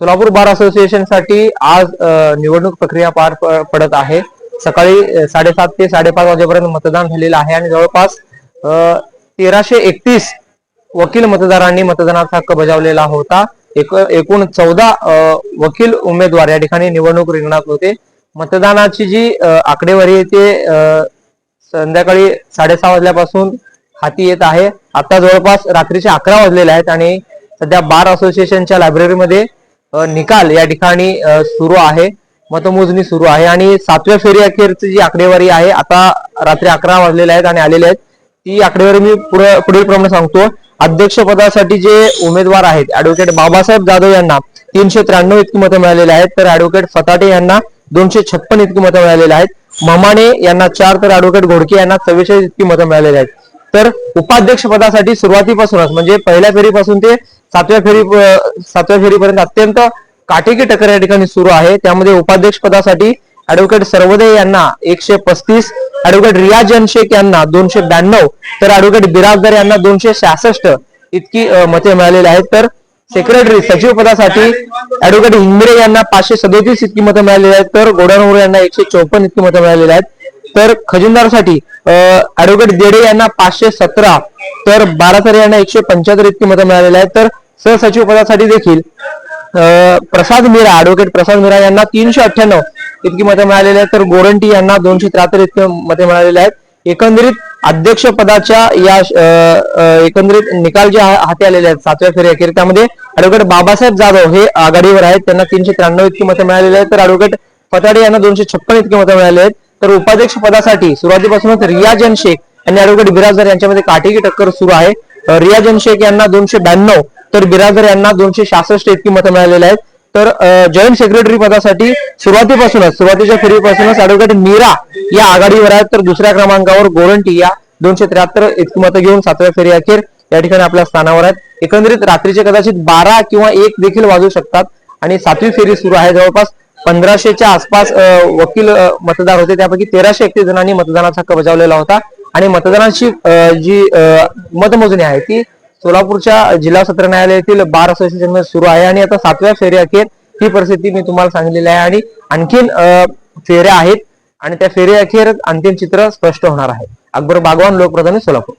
सोलापूर बार असोसिएशनसाठी आज निवडणूक प्रक्रिया पार प- पडत आहे. सकाळी साडेसात ते साडेपाच वाजेपर्यंत मतदान झालेलं आहे आणि जवळपास तेराशे एकतीस वकील मतदारांनी मतदानाचा हक्क बजावलेला होता. एक एकूण चौदा वकील उमेदवार या ठिकाणी निवडणूक रिंगणात होते. मतदानाची जी आकडेवारी आहे ते संध्याकाळी साडेसहा वाजल्यापासून हाती येत आहे. आता जवळपास रात्रीचे अकरा वाजलेले आहेत आणि सध्या बार असोसिएशनच्या लायब्ररीमध्ये निकाल या ठिकाणी सुरू आहे. मतमोजणी सुरू आहे. आणि सातव्या फेरी अखेरची जी आकडेवारी आहे आता रात्री अकरा वाजलेले आहेत आणि आलेले आहेत ती आकडेवारी मी पुढील प्रमाणे सांगतो. अध्यक्ष पदासाठी जे उमेदवार आहेत ऍडव्होकेट बाबासाहेब जाधव यांना तीनशे त्र्याण्णव इतकी मतं मिळालेली आहेत तर ऍडव्होकेट फताटे यांना दोनशे छप्पन इतकी मतं मिळालेली आहेत. ममाने यांना चार तर ऍडव्होकेट घोडके यांना चव्वेचाळीस इतकी मतं मिळालेली आहेत. तर उपाध्यक्ष पदासाठी सुरुवातीपासूनच म्हणजे पहिल्या फेरीपासून ते सातव्या फेरी सातव्या फेरीपर्यंत अत्यंत काटेकी टक्कर या ठिकाणी सुरू आहे. त्यामध्ये उपाध्यक्ष पदासाठी ऍडव्होकेट सर्वदे यांना एकशे पस्तीस ऍडव्होकेट रियाज जन शेख यांना दोनशे ब्याण्णव तर ऍडव्होकेट बिराजदार यांना दोनशे सहासष्ट इतकी मते मिळालेली आहेत. तर सेक्रेटरी सचिव पदासाठी ऍडव्होकेट हिंगरे यांना पाचशे सदोतीस इतकी मतं मिळालेली आहेत. तर गोडानोर यांना एकशे चौपन्न इतकी मतं मिळालेली आहेत. तर खजिनदारसाठी ऍडव्होकेट देडे यांना पाचशे सतरा तर बारासरे यांना एकशे पंच्याहत्तर इतकी मतं मिळालेली आहेत. तर सहसचिव पदासाठी देखील प्रसाद मीरा ऍडव्होकेट प्रसाद मीरा यांना तीनशे अठ्ठ्याण्णव इतकी मते मिळालेली आहेत. तर गोरंटी यांना दोनशे त्र्याहत्तर इतके मते मिळालेले आहेत. एकंदरीत अध्यक्ष पदाच्या या एकंदरीत निकाल जे हाती आलेले आहेत सातव्या फेरी अखेर त्यामध्ये ऍडव्होकेट बाबासाहेब जाधव हे आघाडीवर आहेत. त्यांना तीनशे त्र्याण्णव इतकी मते मिळालेली आहेत. तर ऍडव्होकेट फताडे यांना दोनशे छप्पन इतकी मते मिळाली आहेत. तर उपाध्यक्ष पदासाठी सुरुवातीपासूनच रियाजन शेख आणि ऍडव्होकेट बिराजदार यांच्यामध्ये काटेकी टक्कर सुरू आहे. रिया रियाजन शेख यांना दोनशे ब्याण्णव तर बिराजदार यांना दोनशे सहासष्ट इतकी मतं मिळालेली आहेत. तर जॉईंट सेक्रेटरी पदासाठी सुरुवातीपासूनच सुरुवातीच्या फेरीपासूनच ऍडव्होकेट मीरा या आघाडीवर आहेत. तर दुसऱ्या क्रमांकावर गोरंटी या दोनशे त्र्याहत्तर इतकी मतं घेऊन सातव्या फेरी अखेर या ठिकाणी आपल्या स्थानावर आहेत. एकंदरीत रात्रीचे कदाचित बारा किंवा एक देखील वाजू शकतात. आणि सातवी फेरी सुरू आहे. जवळपास पंधराशेच्या आसपास वकील मतदार होते. त्यापैकी तेराशे एकतीस जणांनी मतदानाचा हक्क बजावलेला होता. आणि मतदानाची जी मतमोजणी आहे ती सोलापूरच्या जिल्हा सत्र न्यायालयातील बार असोसिएशन सुरू आहे आणि आता सातव्या फेरी अखेर ही परिस्थिती मी तुम्हाला सांगितलेली आहे आणि आणखीन फेऱ्या आहेत आणि त्या फेरी अखेर अंतिम चित्र स्पष्ट होणार आहे. अकबर बागवान लोकप्रधान सोलापूर.